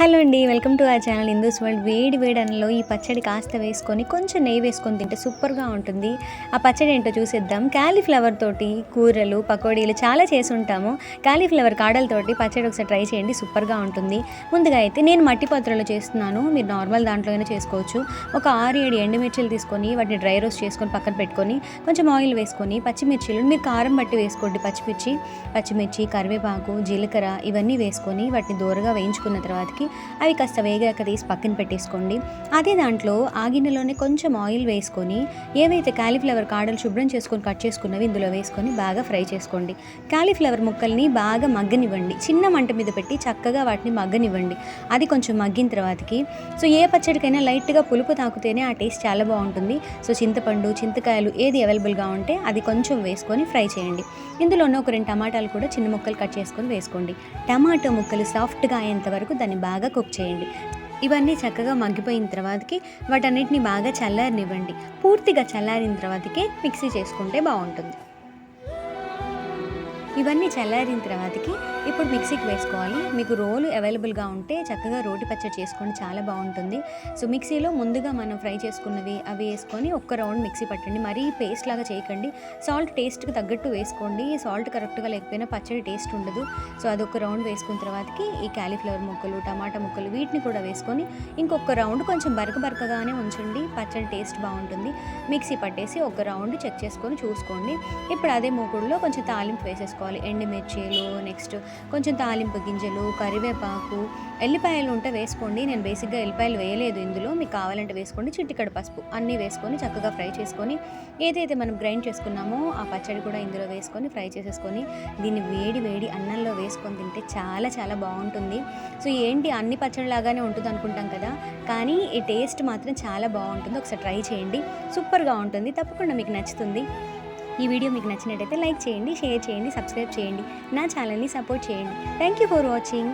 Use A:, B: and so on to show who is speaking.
A: Hello అండి welcome to ఆ channel Hindus world. వేడి వేడనలో ఈ పచ్చడి కాస్త వేసుకొని కొంచెం నెయ్యి వేసుకొని తింటే సూపర్గా ఉంటుంది. ఆ పచ్చడి ఏంటో చూసేద్దాం. క్యాలీఫ్లవర్ తోటి కూరలు పకోడీలు చాలా చేసి ఉంటాము. క్యాలీఫ్లవర్ కాడలతోటి పచ్చడి ఒకసారి ట్రై చేయండి సూపర్గా ఉంటుంది. ముందుగా అయితే నేను మట్టి పాత్రలో చేస్తున్నాను. మీరు నార్మల్ దాంట్లో అయినా చేసుకోవచ్చు. ఒక ఆరు ఏడు ఎండుమిర్చిలు తీసుకొని వాటిని డ్రై రోస్ట్ చేసుకొని పక్కన పెట్టుకొని కొంచెం ఆయిల్ వేసుకొని పచ్చిమిర్చిలు మీరు కారం బట్టి వేసుకోండి పచ్చిమిర్చి. పచ్చిమిర్చి కరివేపాకు జీలకర్ర ఇవన్నీ వేసుకొని వాటిని దూరగా వేయించుకున్న తర్వాతకి అవి కాస్త వేగాక తీసి పక్కన పెట్టేసుకోండి. అదే దాంట్లో ఆ గిన్నెలోనే కొంచెం ఆయిల్ వేసుకొని ఏవైతే కాలీఫ్లవర్ కాడలు శుభ్రం చేసుకొని కట్ చేసుకున్నవి ఇందులో వేసుకొని బాగా ఫ్రై చేసుకోండి. కాలీఫ్లవర్ ముక్కల్ని బాగా మగ్గనివ్వండి. చిన్న మంట మీద పెట్టి చక్కగా వాటిని మగ్గనివ్వండి. అది కొంచెం మగ్గిన తర్వాతకి సో ఏ పచ్చడికైనా లైట్గా పులుపు తాకుతేనే ఆ టేస్ట్ చాలా బాగుంటుంది. సో చింతపండు చింతకాయలు ఏది అవైలబుల్గా ఉంటే అది కొంచెం వేసుకొని ఫ్రై చేయండి. ఇందులోనే ఒక రెండు టమాటాలు కూడా చిన్న ముక్కలు కట్ చేసుకొని వేసుకోండి. టమాటో ముక్కలు సాఫ్ట్గా అయ్యేంత వరకు దాన్ని బాగా కుక్ చేయండి. ఇవన్నీ చక్కగా మగ్గిపోయిన తర్వాతకి వాటన్నిటిని బాగా చల్లారనివ్వండి. పూర్తిగా చల్లారిన తర్వాతకి మిక్సీ చేసుకుంటే బాగుంటుంది. ఇవన్నీ చల్లారిన తర్వాతకి ఇప్పుడు మిక్సీకి వేసుకోవాలి. మీకు రోలు అవైలబుల్గా ఉంటే చక్కగా రోటి పచ్చడి చేసుకోండి. చాలా బాగుంటుంది. సో మిక్సీలో ముందుగా మనం ఫ్రై చేసుకున్నవి అవి వేసుకొని ఒక్క రౌండ్ మిక్సీ పట్టండి. మరీ పేస్ట్ లాగా చేయకండి. సాల్ట్ టేస్ట్కి తగ్గట్టు వేసుకోండి. సాల్ట్ కరెక్ట్గా లేకపోయినా పచ్చడి టేస్ట్ ఉండదు. సో అదొక రౌండ్ వేసుకున్న తర్వాతకి ఈ క్యాలీఫ్లవర్ ముక్కలు టమాటా ముక్కలు వీటిని కూడా వేసుకొని ఇంకొక రౌండ్ కొంచెం బరక బరకగానే ఉంచండి. పచ్చడి టేస్ట్ బాగుంటుంది. మిక్సీ పట్టేసి ఒక రౌండ్ చెక్ చేసుకొని చూసుకోండి. ఇప్పుడు అదే మూకుడులో కొంచెం తాలింపు వేసేసుకోవాలి. ఎండుమిర్చీలు నెక్స్ట్ కొంచెం తాలింపు గింజలు కరివేపాకు ఎల్లిపాయలు ఉంటే వేసుకోండి. నేను బేసిక్గా ఎల్లిపాయలు వేయలేదు. ఇందులో మీకు కావాలంటే వేసుకోండి. చిట్టికడ పసుపు అన్నీ వేసుకొని చక్కగా ఫ్రై చేసుకొని ఏదైతే మనం గ్రైండ్ చేసుకున్నామో ఆ పచ్చడి కూడా ఇందులో వేసుకొని ఫ్రై చేసేసుకొని దీన్ని వేడి వేడి అన్నంలో వేసుకొని తింటే చాలా చాలా బాగుంటుంది. సో ఏంటి అన్ని పచ్చడి లాగానే ఉంటుంది అనుకుంటాం కదా? కానీ ఈ టేస్ట్ మాత్రం చాలా బాగుంటుంది. ఒకసారి ట్రై చేయండి. సూపర్గా ఉంటుంది. తప్పకుండా మీకు నచ్చుతుంది. ఈ వీడియో మీకు నచ్చినట్టయితే లైక్ చేయండి షేర్ చేయండి సబ్స్క్రైబ్ చేయండి. నా ఛానల్ని సపోర్ట్ చేయండి. Thank you for watching